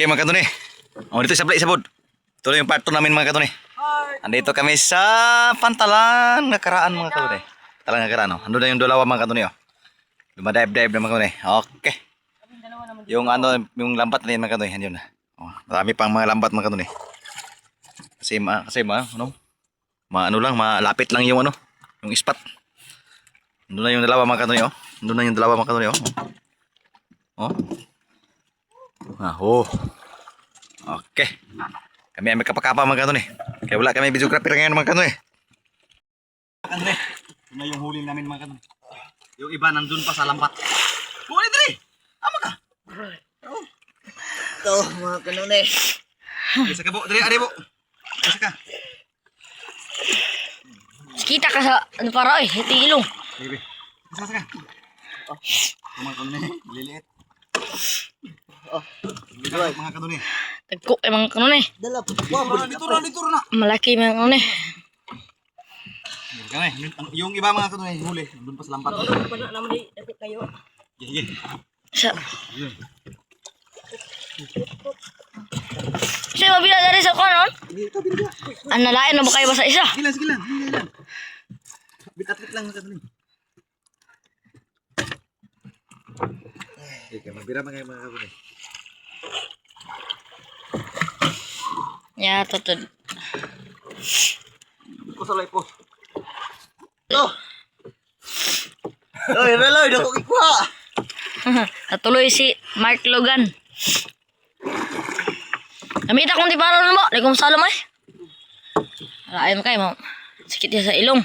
Okay mga kanuni. Oh, dito sabay sabod. Tuloy yung part 2 namin mga kanuni. Andito kami sa pantalan nakaraan mga kanuni. Talang nakaraan oh. Ando na yung dalawa mga kanuni oh. Dumadive-dive na mga kanuni. Okay. Yung ano, yung lambat na yun mga kanuni. Yun na. Oh, marami pang mga lambat mga kanuni. Kasi ma, kasi ma, ano? Ma, ano lang, malapit lang yung ano, yung spot. Ando na yung dalawa mga kanuni oh. Ando na yung dalawa mga kanuni oh. Oh. Ah, oh. Okay. Kami ay magkapakapa mga kanto eh. Kaya wala kami videographer ngayon mga kanto eh. Kanto eh. Ito na yung huli namin mga kanto. Yung iba nandun pa sa lambat. Huli dali! Ama ka! Ito, mga kanone. Isa ka po. Dali, ade po. Isa ka. Kita ka sa ano para eh, hiti ilong. Baby. Isa, isa ka. Oh. Mga kanto eh. Liliit. Oh, Liliit mga kanto eh. Tagko eh mga kanon eh. dala. Wow, Dito na, dito na. Malaki mga kanon eh. Kami, yung iba mga kanto eh. Huli. Nandun pa sa lambat. Pana naman di dapat kayo. Sige, sige. Sa Siya mabila dari sa kanon? Ang nalain na ba kayo ba sa isa? Sige lang, sige lang. Sige lang. Bit-at-bit lang mga kanto eh. Okay, magbira mga mga kanto eh. Ya, tutod. Ko sa live po. Ito. Oy, reloy, dako kikuha. Natuloy si Mark Logan. Namita kong di para mo. Di kong salom eh. Alain mo kayo mo. Sakit niya sa ilong.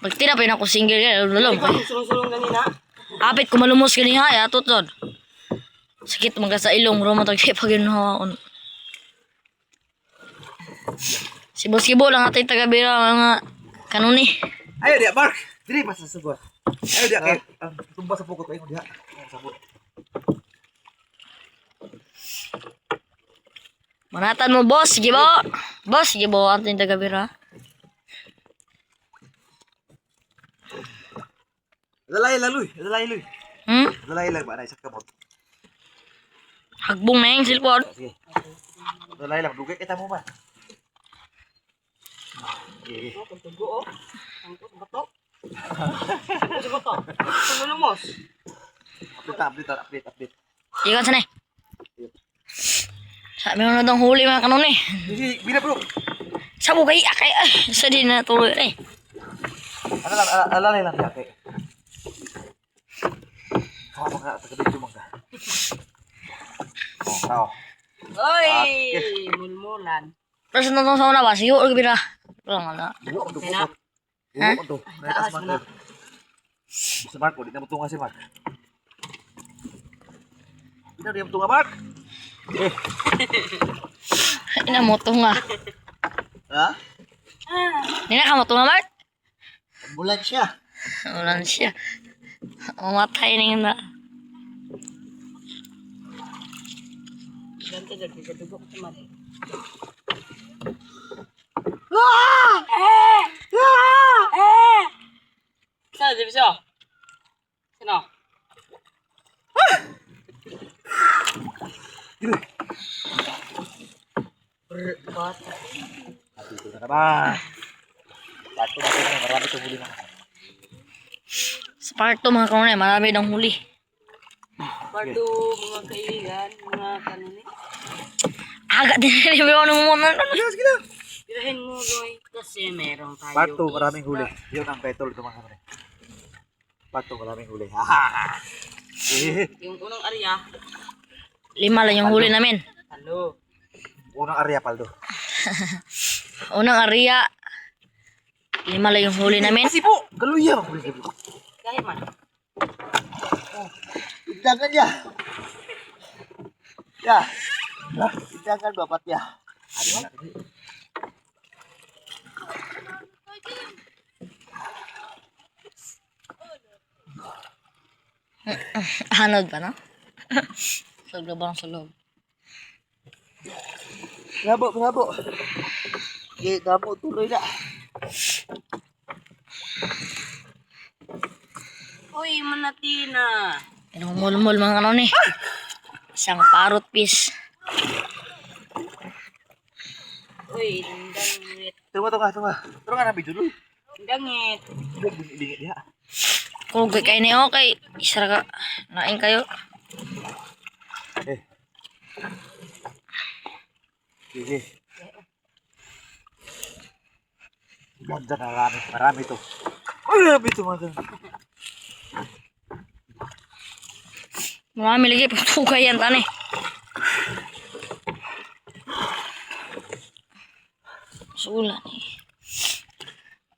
Pag tinapin ako single ka, lulong. Apit ko malumos ka niya, ya, tutod. Sakit mga sa ilong, roma tag siya pag yun Sibo-sibo lang natin taga-bira mga kanuni. Ayo dia, Mark. Dili pa sa subot. Ayo dia kay ah, tumba sa pukot ayo dia. Sabot. Manatan mo, boss. Sige bo. Boss, sige bo. Ating taga-bira. Dalay laluy, dalay luy. Hmm? Dalay lang ba na isa kamot. Hagbong na yung silpon. Sige. Dalay lang dugay kita mo ba. Sige. Tugo, oh. Bato. Bato. Tumulumos. Update, update, update, update. Ikan sana. Sabi mo na daw huli mga kanuni. Sige, bina bro. Sabo kay akay. Ay, sa di na tuloy eh. Ano lang, ala- alalay lang dia kay. Kamu mga taga dito mga. Oh, kao. Oy, Okay. mulmulan. Terus nonton sa una ba? Sige, ulit bira. Lang ala. Dugo ko Kaya na. Dugo ko to. Taas mo na. Si Mark, di na mo tunga si Mark. Di na di mo tunga Mark. Eh, Ina mo to nga. ha? Hindi na ka mo to nga, Mark. Bulag siya. Ulan siya. Umatay na yun na. Ganto dyan, sa dugo ko sa mali. Saan, di bisa? Sino? Brr, bata. Dito na naman. Pato na tayo, marami itong huli na. Sa part 2 mga kanuni, marami daw huli. Pardo, mga kaibigan, mga kanuni. Agad din rin ng muna. Sige na. Pirahin mo, Roy. Kasi meron tayo. Part 2, maraming huli. Yun ang title ito mga kapatid. Part 2, maraming huli. Eh, Yung unang area, Lima lang yung huli namin. halo. Unang area, Paldo. Unang area, lima lang yung huli namin. Kasi po, galuya. Kahit man. Idagan ya. Ya. Idagan bapat ya. Hanod pa, no? Sulog ba ang sulog? Gabo, gabo. Okay, gabo, tuloy na. Uy, manatina. Pinamumulmul mga ano ni. Isang parrot fish. Uy, dangit. Tunggu tunggu tunggu. Tunggu nabi dulu. Dangit. Dingit dia. Kung kay ni okay, isa ka. Nain kayo. Eh. Sige. Ganda na marami. Marami to. Ay, marami to mga Marami lagi pagpugay yan tani. Sulan eh.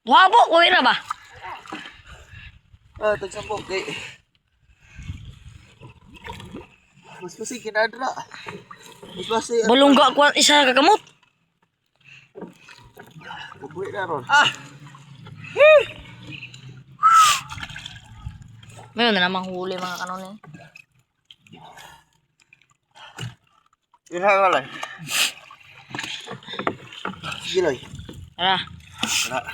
Wabo, kuwi na ba? Ah, tagsambok. Eh. Mas pasi kinadra. Mas pasi. Bulungga ko isa ka kamot. Kabuhi na ron. Ah! Mayroon na namang huli mga kanon eh. Ira wala. Sige loy. Tara. Tara.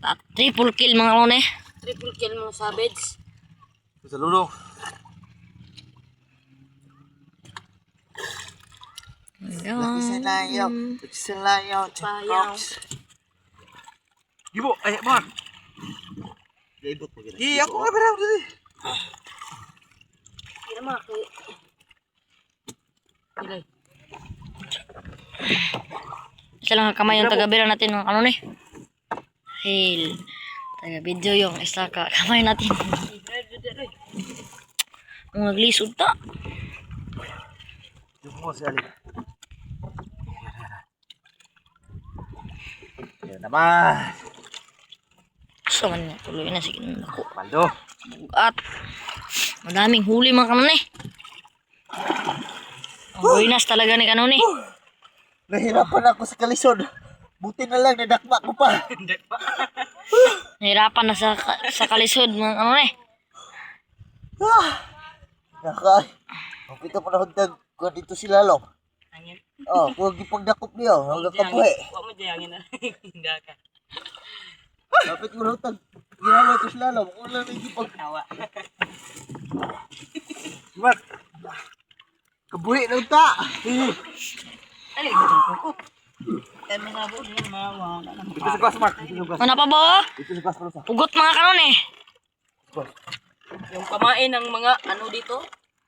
Ta- triple kill mga kanon eh. Triple kill mo savage. Sa lulong. Laki sa layaw. Laki sa layaw. Payaw. Ibu, mo gina. Iya, aku nggak berang tadi. Kira mo ako. Ilay. Isa lang ang kamay yung taga-bira natin ng ano ni. Hail. Taga-video yung isa ka kamay natin. Ang naglisod ta. Yung mo sekali. Yan naman. Gusto man niya. Tuloy na sige na ako. Paldo. Bugat. Madaming huli mga kanon eh. Ang buinas talaga ni kanon eh. Nahirapan ako sa kalisod. Buti na lang nadakma ko pa. Nahirapan na sa, sa kalisod mga kanon eh. Ah! Nakay. Ang pito pa na ko dito si Lalong. Angin. Oh, kung gipagdakop niyo, hanggang kabuhi. Huwag mo diyangin na. Hindi ka. Kapit mo na hundag. Ginawa to si Lalong. Kung lang nang gipag... Tawa. Mat! Kabuhi na Kami na po din, mawa. Itu sekelas Mark, itu sekelas. Ano pa ba? Itu sekelas terus. Pugot mga kanon eh. Yung kamain ng mga ano dito,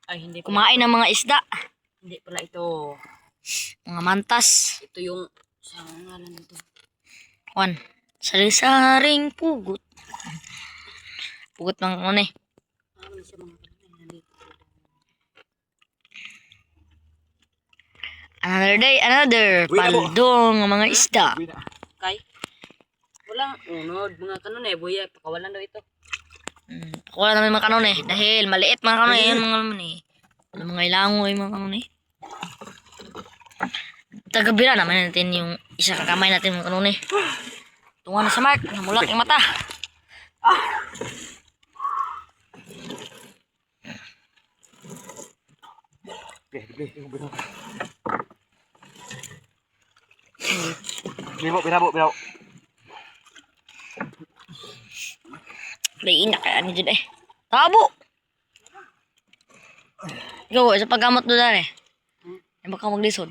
ay hindi pala, Kumain ng mga isda. hindi pala ito. Mga mantas. Ito yung sa ngalan nito. Juan. Sari-saring pugot. Pugot mga kanon eh. Ano siya mga kamain nandito. Another day, another. Paldong mga isda. Kay, walang unod, mga kanon eh, buya, pakawalan daw ito. Hmm. Wala naman mga kanon eh. Dahil maliit mga kanon eh. Yan mga naman eh. Ano mga ilangoy mga kanon eh. Tagabira naman natin yung isa kakamay natin mga kanon eh. Tunga na sa mark. Namulak yung mata. Oke, oke, tunggu berapa. Ini bu, berapa bu, berapa? Lain na kaya ni dyan eh. Tabo! Ikaw, sa paggamot doon na eh. Ay baka maglisod.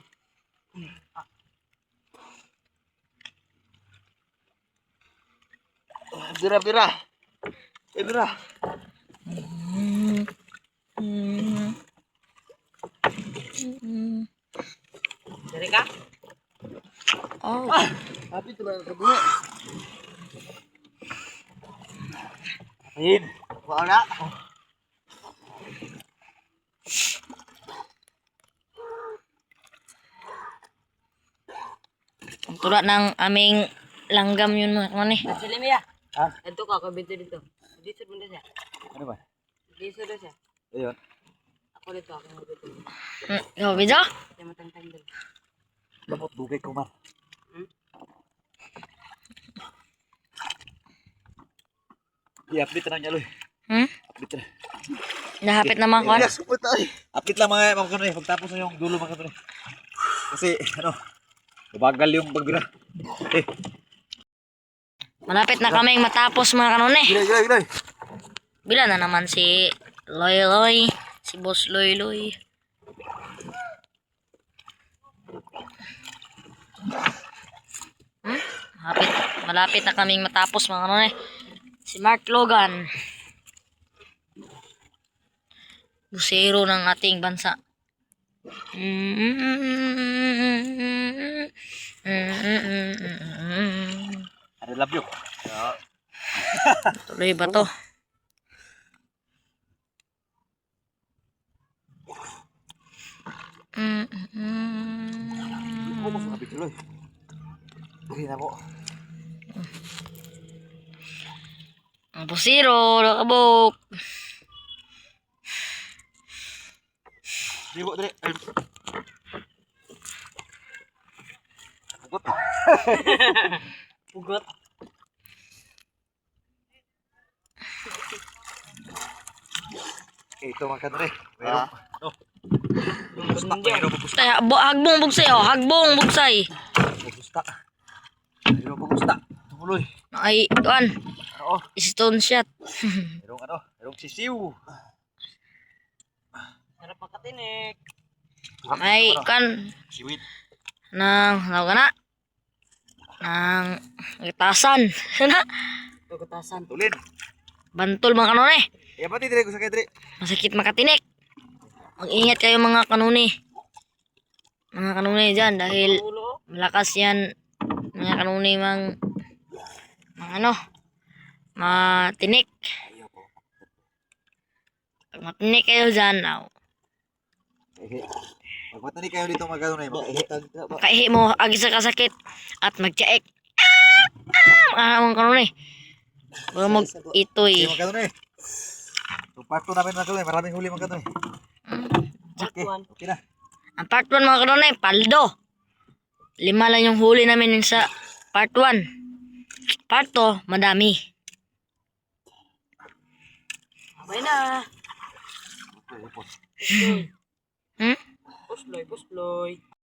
Bira, bira. Eh, bira. Hmm. Hmm. Hmm. Dari ka? Oh. Tapi itu lang kabuhi. Ain. Wala. Ang tula ng aming langgam yun mga kaman eh. Sa Limia. Ah, Ito ka, kabito dito. Dito mo na siya. ano ba? Dito na siya. Ayun. Ako dito, ako dito. Hmm. Ikaw, video? Siya matangtang dito. Dapat dugay ko man. I-update na niya, Loy. Hmm? Update na. Nahapit naman ko. Yes, update na, Loy. Lang mga mga kanre. Pagtapos na yung dulo mga kanre. Kasi, ano, bagal yung pagbira. Eh. Malapit na kaming matapos mga kanone. Eh. Gila, gila, gila. Bila na naman si Loy Loy. Si Boss Loy Loy. Hmm? Malapit, malapit na kaming matapos mga kanone. Eh. Si Mark Logan. Busero ng ating bansa. I love you. Tuloy ba to? Ako mo sa kapit tuloy. Dali na po. Ang busiro, nakabok. Po, dali. Ay. Agot. Pugot. Ito mga kanore. Meron. Oh. Busta. Meron busta. Hagbong bugsay oh, hagbong bugsay. Busta. Meron busta. Tumuloy. Ay, tuan, Oo. stone shot. Merong ano? Merong sisiw. Sarap makatinik. Ay, kan, Siwit. nang, tawag ka na, nang, itasan. na, Pagkutasan. Tulin. bantol mga kanone. Eh, pati dire ko sa kadre. Masakit makatinik. Mag-ingat kayo mga kanuni. Mga kanuni dyan dahil malakas yan. Mga kanuni mang, mga ano, matinik. Pag matinik kayo dyan, aw, Eh, Magpatani kayo dito mga kanore. Magpatani ka ba? kaihi mo agi sa kasakit at magtiyaik. Ah, ah, mga kanuni. Huwag mag. Okay, mga kanore. So, part 2 namin mga kanore. Maraming huli mga kanore. Okay. Okay na. Ang part 1 mga kanuni, paldo. Lima lang yung huli namin sa part 1. Part 2, madami. Abay na. Hmm? Pusloy, pusloy.